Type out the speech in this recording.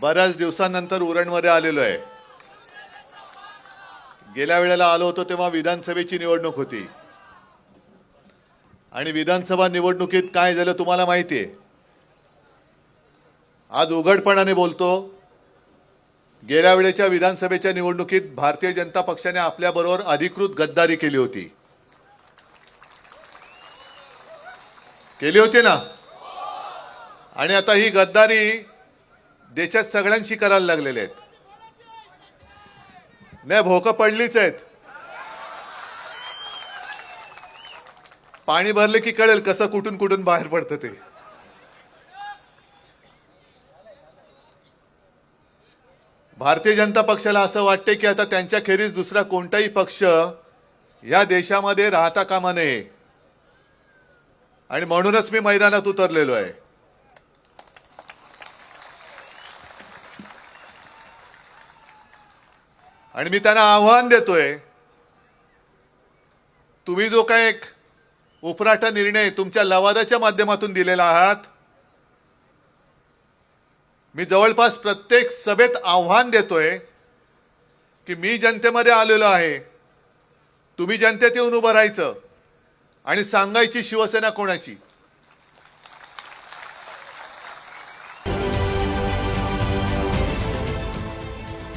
बऱ्याच दिवसांनंतर उरणमध्ये आलेलो आहे. गेल्या वेळेला आलो होतो तेव्हा विधानसभेची निवडणूक होती. आणि विधानसभा निवडणुकीत काय झालं तुम्हाला माहिती आहे आज उघडपणाने बोलतो गेल्या वेळेच्या विधानसभेच्या निवडणुकीत भारतीय जनता पक्षाने आपल्याबरोबर अधिकृत गद्दारी केली होती. केली होती ना? आणि आता ही गद्दारी देशात सगळ्यांशी करायला लागलेले आहेत. नाही भोकं पडलीच आहेत. पाणी भरले की कळेल कसं कुठून कुठून बाहेर पडतं ते. भारतीय जनता पक्षाला असं वाटते की आता त्यांच्या खेरीज दुसरा कोणताही पक्ष या देशामध्ये राहता कामा नये. आणि म्हणूनच मी मैदानात उतरलेलो आहे. आणि मी त्यांना आव्हान देतोय तुम्ही जो काय एक उपराटा निर्णय तुमच्या लवादाच्या माध्यमातून दिलेला आहात मी जवळपास प्रत्येक सभेत आव्हान देतोय की मी जनतेमध्ये आलेलो आहे तुम्ही जनतेत येऊन उभं राहायचं आणि सांगायची शिवसेना कोणाची?